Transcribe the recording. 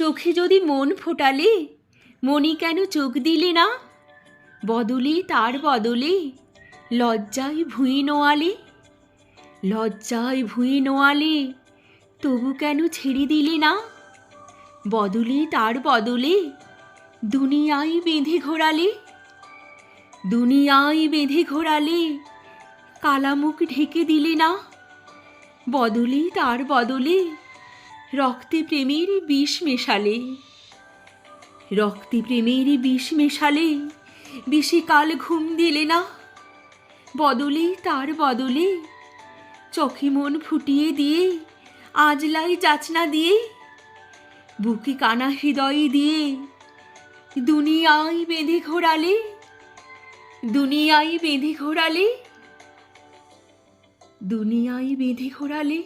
চোখে যদি মন ফোটালে মনি কেন চোখ দিলে না? বদলে তার বদলে লজ্জায় ভুঁই নোয়ালে, লজ্জায় ভুঁই নোয়ালে তবু কেন ছেড়ে দিলে না? বদলে তার বদলে দুনিয়ায় বেঁধে ঘোরালে, দুনিয়ায় বেঁধে ঘোরালে কালামুখ ঢেকে দিলে না? বদলে তার বদলে রক্তে প্রেমের বিষ মেশালে। রক্তে প্রেমের বিষ মেশালে। বেশি কাল ঘুম দিলে না। বদলে, তার বদলে। চোখে মন ফুটিয়ে দিয়ে, আজলাই যাচনা দিয়ে, বুকে কানা হৃদয় দিয়ে, দুনিয়ায় বেঁধে ঘোরালে, দুনিয়ায় বেঁধে ঘোরালে, দুনিয়ায় বেঁধে ঘোরালে।